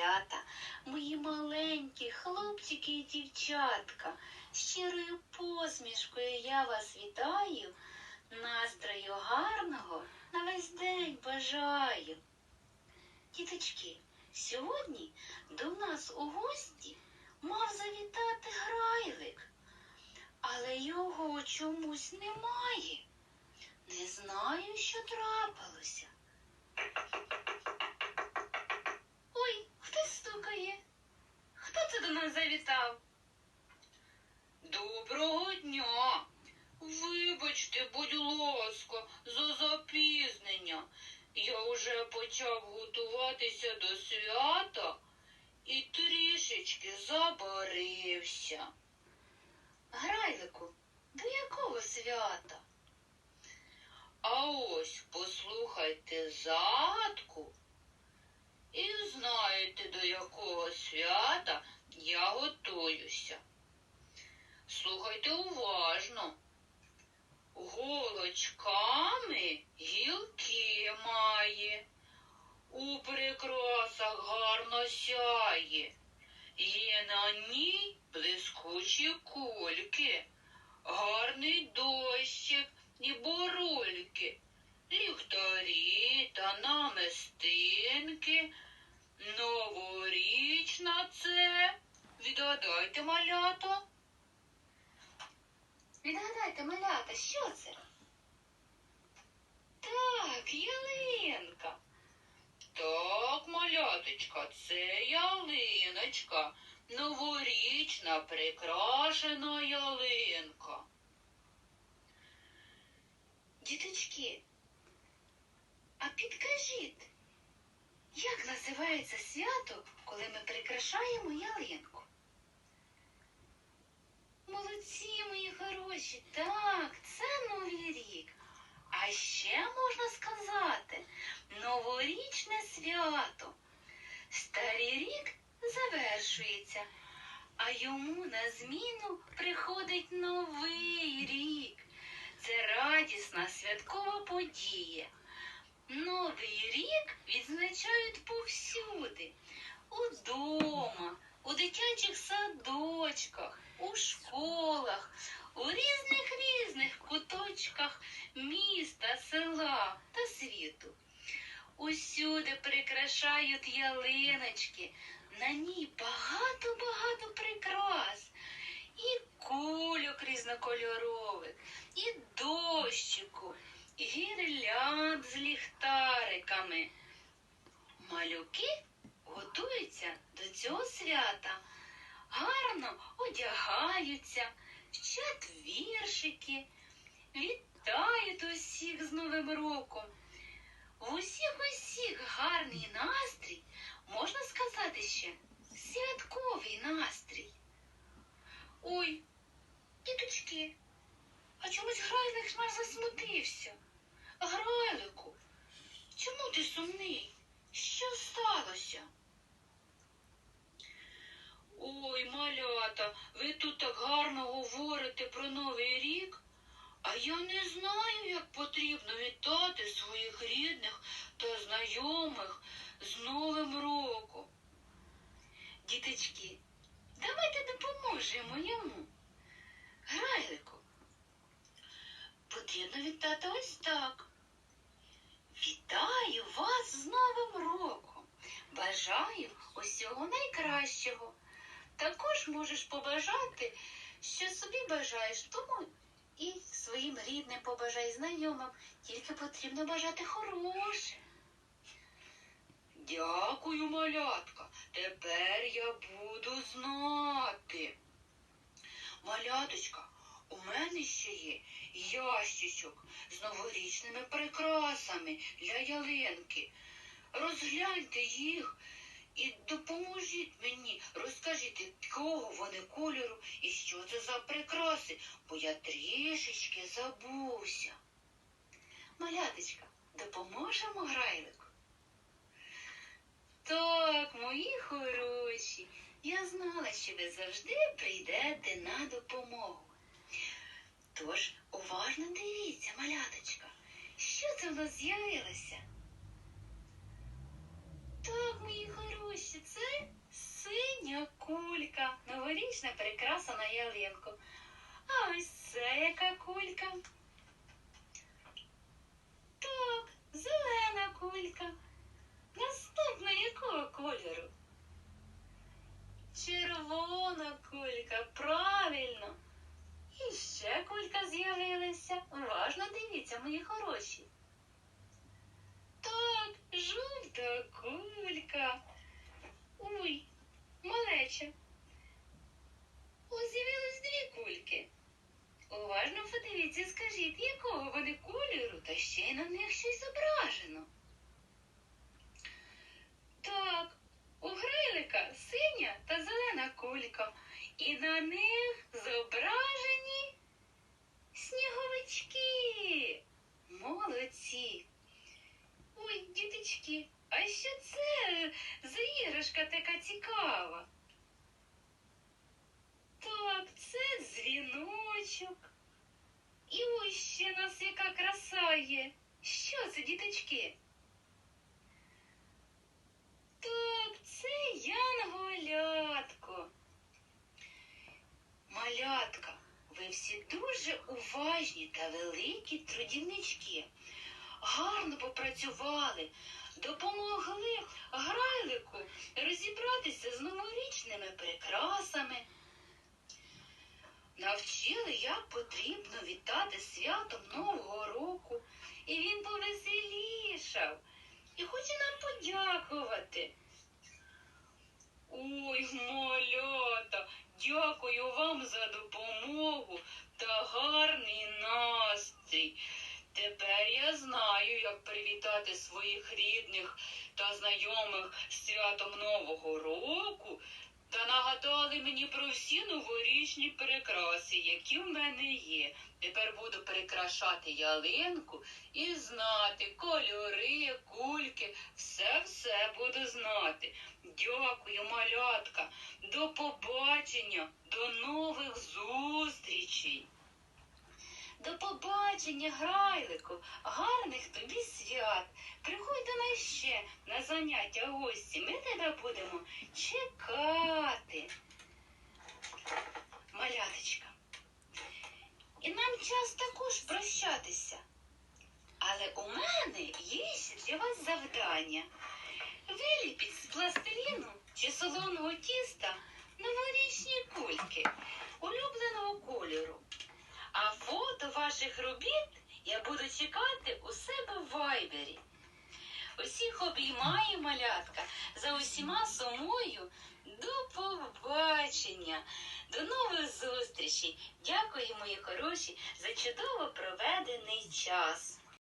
малята, мої маленькі хлопчики і дівчатка. Щирою посмішкою я вас вітаю, настрою гарного на весь день бажаю. Діточки, сьогодні до нас у гості мав завітати грайлик, але його чомусь немає. Не знаю, що трапилося. Завітав? Доброго дня. Вибачте, будь ласка, за запізнення. Я вже почав готуватися до свята і трішечки забарився. Грайлику, до якого свята? А ось послухайте загадку і знаєте, до якого свята я готуюся. Слухайте уважно. Голочками гілки має, у прикрасах гарно сяє, є на ній блискучі кульки, гарний дощик і борульки, ліхтарі та намистинки. Новорічна це. Відгадайте, малята. Відгадайте, малята, що це? Так, ялинка. Так, маляточка, це ялиночка, новорічна прикрашена ялинка. Діточки, а підкажіть, як називається свято, коли ми прикрашаємо ялинку? Молодці, мої хороші, так, це Новий рік. А ще можна сказати новорічне свято. Старий рік завершується, а йому на зміну приходить новий рік. Це радісна святкова подія. Новий рік відзначають повсюди. Удома, дитячих садочках, у школах, у різних різних куточках міста, села та світу. Усюди прикрашають ялиночки, на ній багато-багато прикрас. І кульок різнокольорових, і дощику, і гірлянд з ліхтариками. Малюки готуються до цього свята, одягаються, вчать віршики, вітають усіх з Новим роком. В усіх усіх гарний настрій, можна сказати ще святковий настрій. Ой, діточки, а чомусь грайлик наш засмутився. Грайлику, чому ти сумний? Що сталося? Ой, малята, ви тут так гарно говорите про Новий рік, а я не знаю, як потрібно вітати своїх рідних та знайомих з Новим роком. Діточки, давайте допоможемо йому. Грайлику, потрібно вітати ось так. Вітаю вас з Новим роком. Бажаю усього найкращого. Також можеш побажати, що собі бажаєш, тому і своїм рідним побажай знайомим. Тільки потрібно бажати хороше. Дякую, малятка. Тепер я буду знати. Маляточка, у мене ще є ящичок з новорічними прикрасами для ялинки. Розгляньте їх і допоможіть мені. Розкажіть, якого вони кольору і що це за прикраси, бо я трішечки забувся. Маляточка, допоможемо грайлику? Так, мої хороші, я знала, що ви завжди прийдете на допомогу. Тож уважно дивіться, маляточка, що це в нас з'явилося? Так, мої хороші, це новорічна прикраса на ялинку. А ось це яка кулька. Так, зелена кулька. Наступна якого кольору? Червона кулька, правильно. І ще кулька з'явилася. Уважно дивіться, мої хороші. Так, жовта кулька. Ой, малеча. Ось з'явились дві кульки. Уважно подивіться, скажіть, якого вони кольору, та ще й на них щось зображено. Так, у грилика синя та зелена кулька, і на них зображені сніговички. Молодці. Ой, діточки, а що це за іграшка така цікава? Так, це дзвіночок. І ось ще нас яка краса є. Що це, діточки? Так, це янголятко. Малятка, ви всі дуже уважні та великі трудівнички. Гарно попрацювали, допомогли грайлику розібратися з новорічними прикрасами. Навчили, як потрібно вітати святом Нового року, і він повеселішав і хоче нам подякувати. Ой, малята, дякую вам за допомогу та гарний настрій. Тепер я знаю, як привітати своїх рідних та знайомих з святом Нового року та нагадали мені про всі новорічні прикраси, які в мене є. Тепер буду прикрашати ялинку і знати кольори, кульки, все-все буду знати. Дякую, малятка. До побачення, до нових зустрічей. До побачення, грайлику, гарних тобі свят. Приходь до нас ще на заняття гості. Ми тебе будемо чекати. Маляточка. І нам час також прощатися. Але у мене є ще для вас завдання. Виліпіть з пластиліну чи солоного тіста новорічні кульки улюбленого кольору. А фото ваших робіт я буду чекати у себе в вайбері. Усіх обіймаю, малятка, за усіма сумою. До побачення, до нових зустрічей. Дякую, мої хороші, за чудово проведений час.